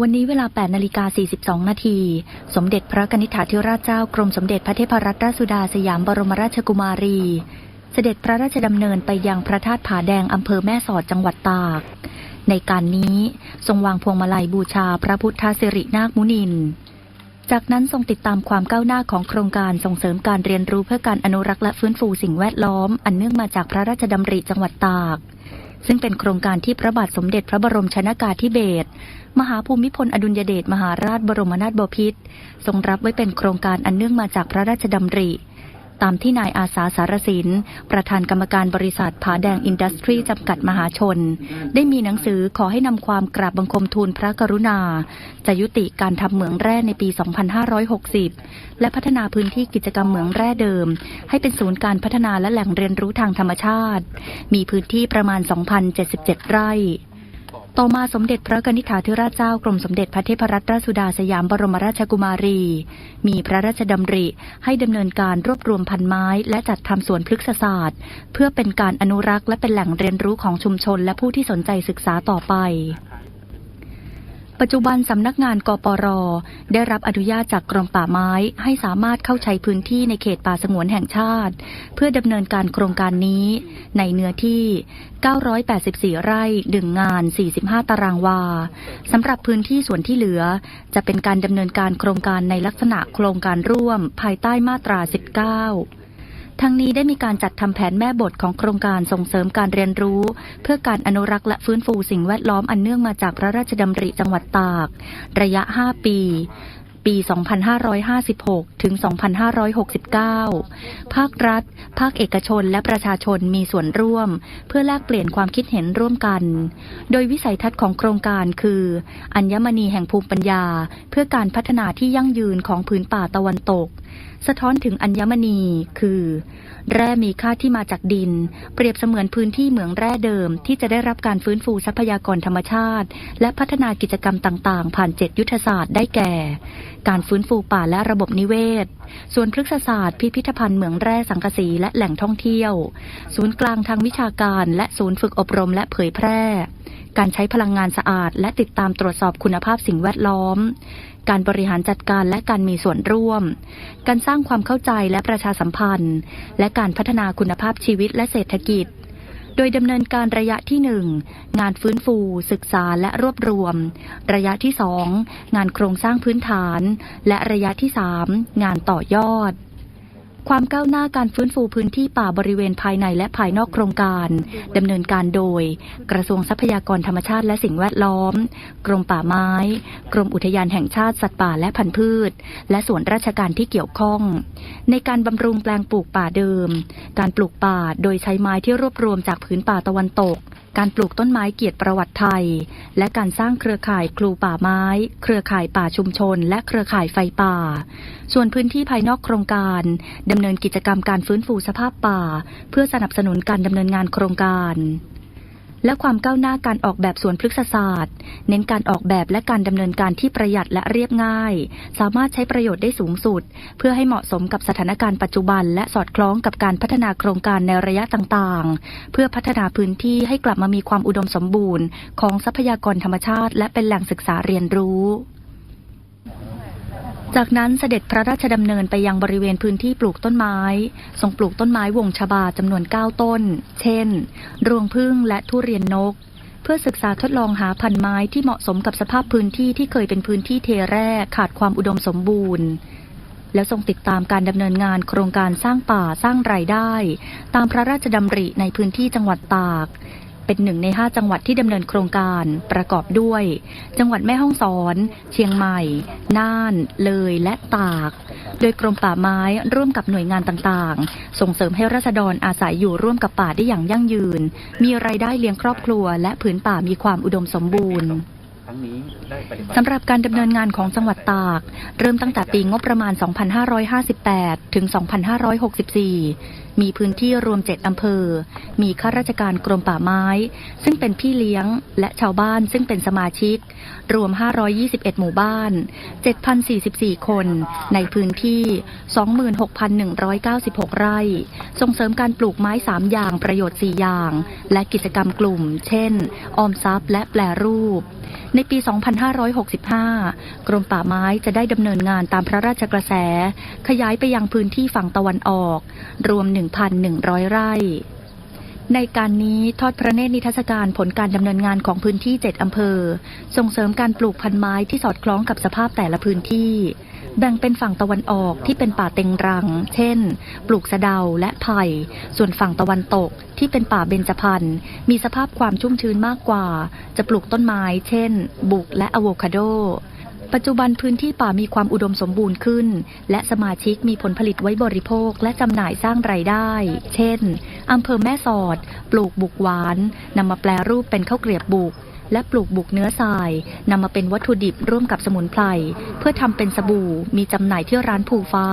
วันนี้เวลา 8 นาฬิกา 42 นาที สมเด็จพระนิธิาธิราชเจ้ากรมสมเด็จพระเทพรัตนราชสุดาสยามบรมราชกุมารี เสด็จพระราชดำเนินไปยังพระธาตุผาแดงอำเภอแม่สอดจังหวัดตาก ในการนี้ทรงวางพวงมาลัยบูชาพระพุทธสิรินาคมุนิน จากนั้นทรงติดตามความก้าวหน้าของโครงการส่งเสริมการเรียนรู้เพื่อการอนุรักษ์และฟื้นฟูสิ่งแวดล้อม อันเนื่องมาจากพระราชดำริจังหวัดตาก ซึ่งเป็นโครงการที่พระบาทสมเด็จพระบรมชนากาธิเบศรมหาภูมิพลอดุลยเดชมหาราชบรมนาถบพิตรทรงรับไว้เป็นโครงการอันเนื่องมาจากพระราชดำริ ตามที่นายอาสาสารสิน ประธานกรรมการบริษัทผาแดงอินดัสทรีจำกัดมหาชน ได้มีหนังสือขอให้นำความกราบบังคมทูลพระกรุณา จะยุติการทำเหมืองแร่ในปี 2560 และพัฒนาพื้นที่กิจกรรมเหมืองแร่เดิม ให้เป็นศูนย์การพัฒนาและแหล่งเรียนรู้ทางธรรมชาติ มีพื้นที่ประมาณ 2,077 ไร่ ต่อมาสมเด็จพระกนิษฐาธิราชเจ้ากรมสมเด็จพระเทพรัตนราชสุดาสยามบรมราชกุมารี มีพระราชดำริให้ดำเนินการรวบรวมพันไม้และจัดทำสวนพฤกษศาสตร์ เพื่อเป็นการอนุรักษ์และเป็นแหล่งเรียนรู้ของชุมชนและผู้ที่สนใจศึกษาต่อไป ปัจจุบันสำนักงานกปร ได้รับอนุญาตจากกรมป่าไม้ให้สามารถเข้าใช้พื้นที่ในเขตป่าสงวนแห่งชาติ เพื่อดำเนินการโครงการนี้ ในเนื้อที่ 984 ไร่ดึงงาน 45 ตารางวาสำหรับพื้นที่ส่วนที่เหลือ จะเป็นการดำเนินการโครงการในลักษณะโครงการร่วมภายใต้มาตรา 19 ทั้งนี้ได้มีการจัดทำแผนแม่บทของโครงการส่งเสริมการเรียนรู้ เพื่อการอนุรักษ์และฟื้นฟูสิ่งแวดล้อมอันเนื่องมาจากพระราชดำริจังหวัดตาก ระยะ 5 ปีปี 2556 ถึง 2569 ภาครัฐ ภาคเอกชน และประชาชนมีส่วนร่วม เพื่อแลกเปลี่ยนความคิดเห็นร่วมกัน โดยวิสัยทัศน์ของโครงการคือ อัญมณีแห่งภูมิปัญญา เพื่อการพัฒนาที่ยั่งยืนของพื้นป่าตะวันตก สะท้อนถึงอัญมณี คือ แร่มีค่าที่มาจากดิน เปรียบเสมือนพื้นที่เหมืองแร่เดิม ที่จะได้รับการฟื้นฟูทรัพยากรธรรมชาติ และพัฒนากิจกรรมต่างๆ ผ่านเจ็ดยุทธศาสตร์ได้แก่ การฟื้นฟูป่าและระบบนิเวศ ส่วนพฤกษศาสตร์ พิพิธภัณฑ์เหมืองแร่สังกะสีและแหล่งท่องเที่ยว ศูนย์กลางทางวิชาการ และศูนย์ฝึกอบรมและเผยแพร่ การใช้พลังงานสะอาด และติดตามตรวจสอบคุณภาพสิ่งแวดล้อม การบริหารจัดการและการมีส่วนร่วม การสร้างความเข้าใจและประชาสัมพันธ์ และการพัฒนาคุณภาพชีวิตและเศรษฐกิจโดยดำเนินการระยะที่หนึ่งงานฟื้นฟู ศึกษาและรวบรวม ระยะที่สองงานโครงสร้างพื้นฐาน และระยะที่สามงานต่อยอด ความก้าวหน้าการฟื้นฟูพื้นที่ป่าบริเวณภายในและภายนอกโครงการดำเนินการโดย กระทรวงทรัพยากรธรรมชาติและสิ่งแวดล้อม กรมป่าไม้ กรมอุทยานแห่งชาติสัตว์ป่าและพันธุ์พืช และส่วนราชการที่เกี่ยวข้อง ในการบำรุงแปลงปลูกป่าเดิม การปลูกป่าโดยใช้ไม้ที่รวบรวมจากพื้นป่าตะวันตก การปลูกต้นไม้เกียรติประวัติไทย และการสร้างเครือข่ายครูป่าไม้ เครือข่ายป่าชุมชน และเครือข่ายไฟป่า ส่วนพื้นที่ภายนอกโครงการดำเนินกิจกรรมการฟื้นฟูสภาพป่า เพื่อสนับสนุนการดำเนินงานโครงการ และความก้าวหน้าการออกแบบสวนพฤกษศาสตร์ เน้นการออกแบบและการดำเนินการที่ประหยัดและเรียบง่าย สามารถใช้ประโยชน์ได้สูงสุด เพื่อให้เหมาะสมกับสถานการณ์ปัจจุบัน และสอดคล้องกับการพัฒนาโครงการในระยะต่างๆ เพื่อพัฒนาพื้นที่ให้กลับมามีความอุดมสมบูรณ์ ของทรัพยากรธรรมชาติ และเป็นแหล่งศึกษาเรียนรู้ จากนั้นเสด็จพระราชดำเนินไปยังบริเวณพื้นที่ปลูกต้นไม้ ทรงปลูกต้นไม้วงชบาจำนวน 9 ต้น เช่น รวงพึ่งและทุเรียนนก เพื่อศึกษาทดลองหาพันธุ์ไม้ที่เหมาะสมกับสภาพพื้นที่ที่เคยเป็นพื้นที่เทแร่ขาดความอุดมสมบูรณ์ และทรงติดตามการดำเนินงานโครงการสร้างป่าสร้างรายได้ ตามพระราชดำริในพื้นที่จังหวัดตาก เป็นหนึ่งในห้าจังหวัดที่ดำเนินโครงการประกอบด้วย จังหวัดแม่ฮ่องสอน เชียงใหม่ น่าน เลยและตาก โดยกรมป่าไม้ร่วมกับหน่วยงานต่างๆ ส่งเสริมให้ราษฎรอาศัยอยู่ร่วมกับป่าได้อย่างยั่งยืน มีรายได้เลี้ยงครอบครัว และผืนป่ามีความอุดมสมบูรณ์ ทั้งนี้ได้ปฏิบัติสำหรับการดำเนินงานของจังหวัดตาก เริ่มตั้งแต่ปีงบประมาณ 2558 ถึง 2564 มีพื้นที่รวม 7 อำเภอ มีข้าราชการกรมป่าไม้ ซึ่งเป็นพี่เลี้ยง และชาวบ้านซึ่งเป็นสมาชิก รวม 521 หมู่บ้าน 7,044 คน ในพื้นที่ 26,196 ไร่ ส่งเสริมการปลูกไม้ 3 อย่างประโยชน์ 4 อย่าง และกิจกรรมกลุ่ม เช่น ออมทรัพย์และแปลรูป ในปี 2565 กรมป่าไม้จะได้ดำเนินงานตามพระราชกระแส ขยายไปยังพื้นที่ฝั่งตะวันออก รวม 1,100 ไร่ ในการนี้ทอดพระเนตรนิทรรศการผลการดำเนินงานของพื้นที่ 7 อำเภอ ส่งเสริมการปลูกพันไม้ที่สอดคล้องกับสภาพแต่ละพื้นที่ แบ่งเป็นฝั่งตะวันออกที่เป็นป่าเต็งรัง เช่น ปลูกสะเดาและไผ่ ส่วนฝั่งตะวันตกที่เป็นป่าเบญจพรรณมีสภาพความชุ่มชื้นมากกว่า จะปลูกต้นไม้ เช่น บุกและอะโวคาโด ปัจจุบันพื้นที่ป่ามีความอุดมสมบูรณ์ขึ้น และสมาชิกมีผลผลิตไว้บริโภคและจำหน่ายสร้างรายได้ เช่นอำเภอแม่สอด ปลูกบุกหวานนำมาแปลรูปเป็นข้าวเกลียบบุก และปลูกบุกเนื้อทรายนำมาเป็นวัตถุดิบร่วมกับสมุนไพรเพื่อทำเป็นสบู่ มีจำหน่ายที่ร้านภูฟ้า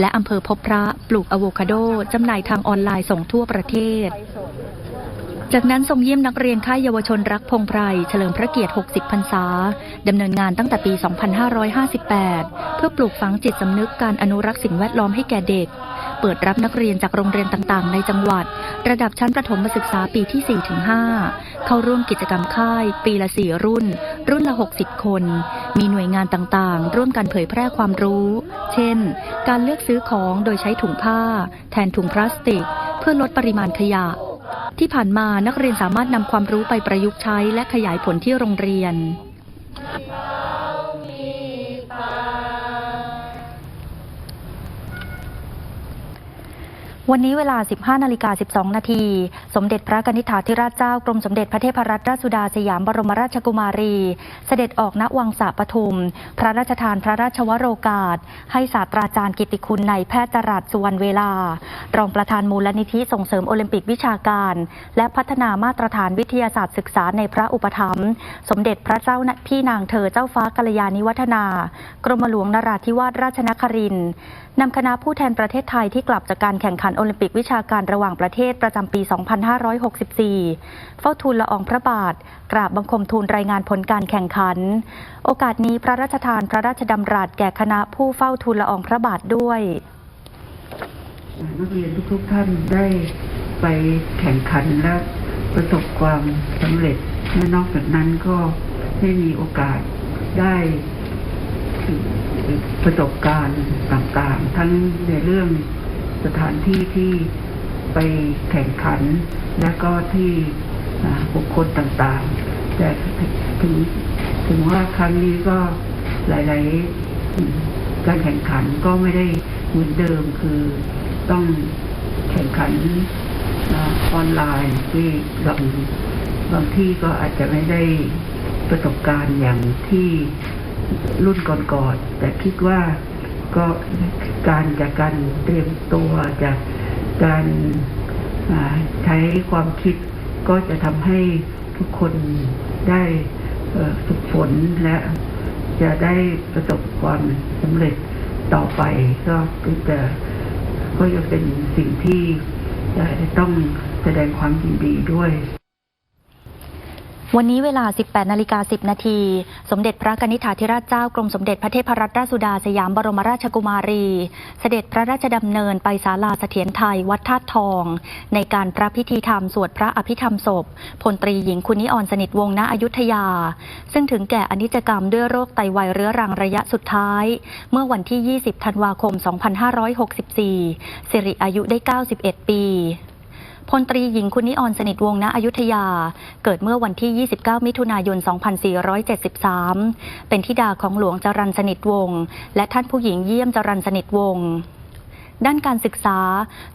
และอำเภอพบพระ ปลูกอะโวคาโดจำหน่ายทางออนไลน์ส่งทั่วประเทศ จากนั้นทรงเยี่ยมนักเรียนค่ายเยาวชนรักพงไพรเฉลิมพระเกียรติ 60 พรรษา ดำเนินงานตั้งแต่ปี 2558 เพื่อปลูกฝังจิตสำนึกการอนุรักษ์สิ่งแวดล้อมให้แก่เด็ก เปิดรับนักเรียนจากโรงเรียนต่างๆ ในจังหวัด ระดับชั้นประถมศึกษาปีที่ 4-5 เข้าร่วมกิจกรรมค่าย ปีละ 4 รุ่น รุ่นละ 60 คน มีหน่วยงานต่างๆ ร่วมกันเผยแพร่ความรู้ เช่น การเลือกซื้อของโดยใช้ถุงผ้า แทนถุงพลาสติก เพื่อลดปริมาณขยะ ที่ผ่านมานักเรียนสามารถนำความรู้ไปประยุกต์ใช้และขยายผลที่โรงเรียน วันนี้เวลา 15 นาฬิกา 12 นาที สมเด็จพระกนิษฐาธิราชเจ้ากรมสมเด็จพระเทพรัตนราชสุดาสยามบรมราชกุมารี เสด็จออกณวังสะปทุม พระราชทานพระราชวโรกาส ให้ศาสตราจารย์กิติคุณในแพทย์จรัสสุวรรณเวลา รองประธานมูลนิธิส่งเสริมโอลิมปิกวิชาการ และพัฒนามาตรฐานวิทยาศาสตร์ศึกษาในพระอุปถัมภ์สมเด็จพระเจ้าพี่นางเธอเจ้าฟ้ากัลยาณิวัฒนา กรมหลวงนราธิวาสราชนครินทร์ นำคณะผู้แทนประเทศไทยที่กลับจากการแข่งขันโอลิมปิกวิชาการระหว่างประเทศประจำปี 2564 เฝ้าทูลละอองพระบาท กราบบังคมทูลรายงานผลการแข่งขัน โอกาสนี้พระราชทานพระราชดำรัสแก่คณะผู้เฝ้าทูลละอองพระบาทด้วยนักเรียนทุกๆท่านได้ไปแข่งขันและประสบความสำเร็จและนอกจากนั้นก็ได้มีโอกาสได้ ประสบการณ์ต่างๆ ทั้งในเรื่องสถานที่ที่ไปแข่งขัน และก็ที่บุคคลต่างๆ แต่ถึงถึงว่าครั้งนี้ก็หลาย ๆ การแข่งขันก็ไม่ได้เหมือนเดิมคือต้องแข่งขันออนไลน์ที่บางบางที่ก็อาจจะไม่ได้ประสบการณ์อย่างที่ รุ่นก่อนๆแต่คิดว่าก็การจากการเตรียมตัวจากการใช้ความคิดก็จะทำให้ทุกคนได้ฝึกฝนและจะได้ประสบความสำเร็จต่อไป ก็จะก็จะเป็นสิ่งที่จะต้องแสดงความยินดีด้วย วันนี้เวลา 18 นาฬิกา 10 นาที สมเด็จพระกนิษฐาธิราชเจ้ากรมสมเด็จพระเทพรัตนราชสุดาสยามบรมราชกุมารี เสด็จพระราชดำเนินไปศาลาเสถียรไทยวัดธาตุทอง ในการพระพิธีธรรมสวดพระอภิธรรมศพพลตรีหญิงคุณนิออนสนิทวงศ์ณอยุธยา ซึ่งถึงแก่อนิจกรรมด้วยโรคไตวายเรื้อรังระยะสุดท้าย เมื่อวันที่ 20 ธันวาคม 2564 สิริอายุได้ 91 ปี พลตรีหญิงคุณนิออนสนิทวงศ์ณอยุธยา เกิดเมื่อวันที่ 29 มิถุนายน 2473 เป็นธิดาของหลวงจรันสนิทวงศ์และท่านผู้หญิงเยี่ยมจรันสนิทวงศ์ ด้านการศึกษา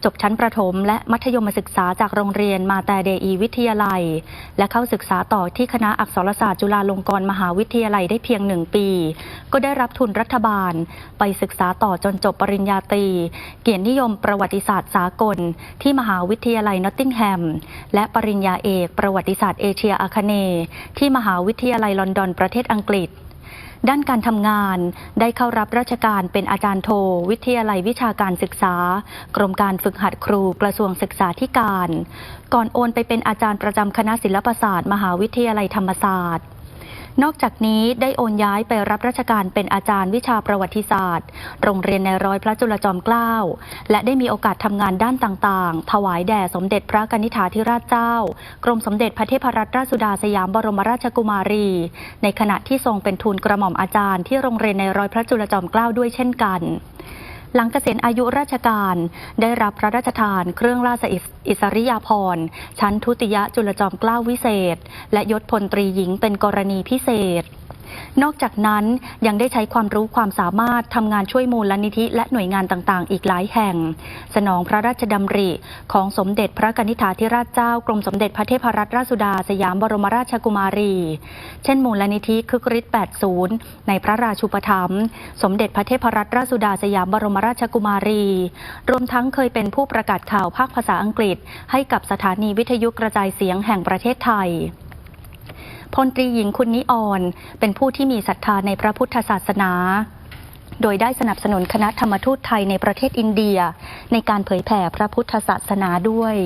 จบชั้นประถม และมัธยมศึกษาจากโรงเรียนมาแต่เดอีวิทยาลัย และเข้าศึกษาต่อที่คณะอักษรศาสตร์จุฬาลงกรณ์มหาวิทยาลัยได้เพียงหนึ่งปี ก็ได้รับทุนรัฐบาล ไปศึกษาต่อจนจบปริญญาตรี เกียรตินิยมประวัติศาสตร์สากล ที่มหาวิทยาลัยนอตติงแฮม และปริญญาเอกประวัติศาสตร์เอเชียอาคเน ที่มหาวิทยาลัยลอนดอนประเทศอังกฤษ ด้านการทำงาน ได้เข้ารับราชการเป็นอาจารย์โท วิทยาลัยวิชาการศึกษา กรมการฝึกหัดครูกระทรวงศึกษาธิการ ก่อนโอนไปเป็นอาจารย์ประจำคณะศิลปศาสตร์ มหาวิทยาลัยธรรมศาสตร์ นอกจากนี้ได้โอนย้ายไปรับราชการเป็นอาจารย์วิชาประวัติศาสตร์ โรงเรียนในร้อยพระจุลจอมเกล้า และได้มีโอกาสทำงานด้านต่างๆ ถวายแด่สมเด็จพระกนิษฐาธิราชเจ้า กรมสมเด็จพระเทพรัตนราชสุดาสยามบรมราชกุมารี ในขณะที่ทรงเป็นทูลกระหม่อมอาจารย์ที่โรงเรียนในร้อยพระจุลจอมเกล้าด้วยเช่นกัน หลังเกษียณอายุราชการ ได้รับพระราชทานเครื่องราชอิสริยาภรณ์ชั้นทุติยจุลจอมเกล้าวิเศษ และยศพลตรีหญิงเป็นกรณีพิเศษ นอกจากนั้นยังได้ใช้ความรู้ความสามารถทำงานช่วยมูลนิธิและหน่วยงานต่างๆ อีกหลายแห่ง สนองพระราชดำริ ของสมเด็จพระกนิษฐาธิราชเจ้ากรมสมเด็จพระเทพรัตนราชสุดาสยามบรมราชกุมารี เช่น มูลนิธิคึกฤทธิ์ 80 ในพระราชูปถัมภ์สมเด็จพระเทพรัตนราชสุดาสยามบรมราชกุมารี รวมทั้งเคยเป็นผู้ประกาศข่าวภาคภาษาอังกฤษ ให้กับสถานีวิทยุกระจายเสียงแห่งประเทศไทย พลตรีหญิงคุณนิออน เป็นผู้ที่มีศรัทธาในพระพุทธศาสนา โดยได้สนับสนุนคณะธรรมทูตไทยในประเทศอินเดีย ในการเผยแผ่พระพุทธศาสนาด้วย